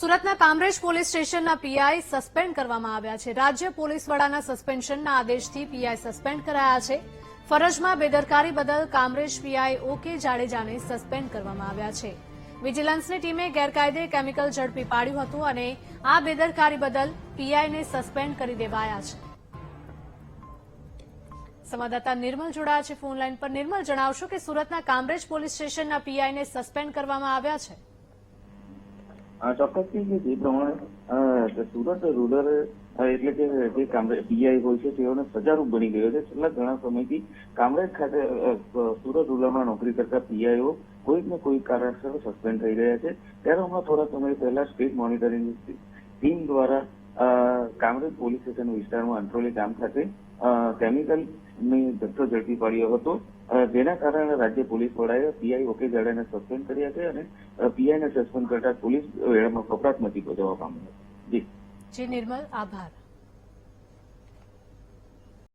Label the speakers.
Speaker 1: સુરતના કામરેજ પોલીસ સ્ટેશનના PI suspend કરવામાં આવ્યા છે. રાજ્ય પોલીસ વડાના સસ્પેન્શનના આદેશથી પીઆઈ સસ્પેન્ડ કરાયા છે. ફરજમાં બેદરકારી બદલ કામરેજ પીઆઈ ઓકે જાડેજાને સસ્પેન્ડ કરવામાં આવ્યા છે. વિજિલન્સની ટીમે ગેરકાયદે કેમિકલ ઝડપી પાડ્યું હતું અને આ બેદરકારી બદલ પીઆઈને સસ્પેન્ડ કરી દેવાયા છે. સંવાદદાતા નિર્મલ જોડાયા છે ફોન લાઈન પર. નિર્મલ, જણાવશો કે સુરતના કામરેજ પોલીસ સ્ટેશનના પીઆઈને સસ્પેન્ડ કરવામાં આવ્યા છે?
Speaker 2: ચોક્કસથી જે પ્રમાણે સુરત રૂરલ એટલે કે જે પીઆઈ હોય છે, તેઓને સજારૂપ બની ગયો છે. છેલ્લા ઘણા સમયથી કામરેજ ખાતે સુરત રૂરલમાં નોકરી કરતા પીઆઈઓ કોઈક ને કોઈક કારણસર સસ્પેન્ડ થઈ રહ્યા છે. ત્યારે હમણાં થોડા સમય પહેલા સ્ટેટ મોનિટરિંગ ટીમ દ્વારા કામરેજ પોલીસ સ્ટેશન વિસ્તારમાં અંત્રોલી ગામ ખાતે કેમિકલની જથ્થો ઝડપી પાડ્યો હતો. જેના કારણે રાજ્ય પોલીસ વડાએ પીઆઈ ઓકે જાડાને સસ્પેન્ડ કર્યા છે અને પીઆઈને સસ્પેન્ડ કરતા પોલીસ વેળામાં કપરાત મચી જવા પામ્યો.
Speaker 1: જી, નિર્મલ, આભાર.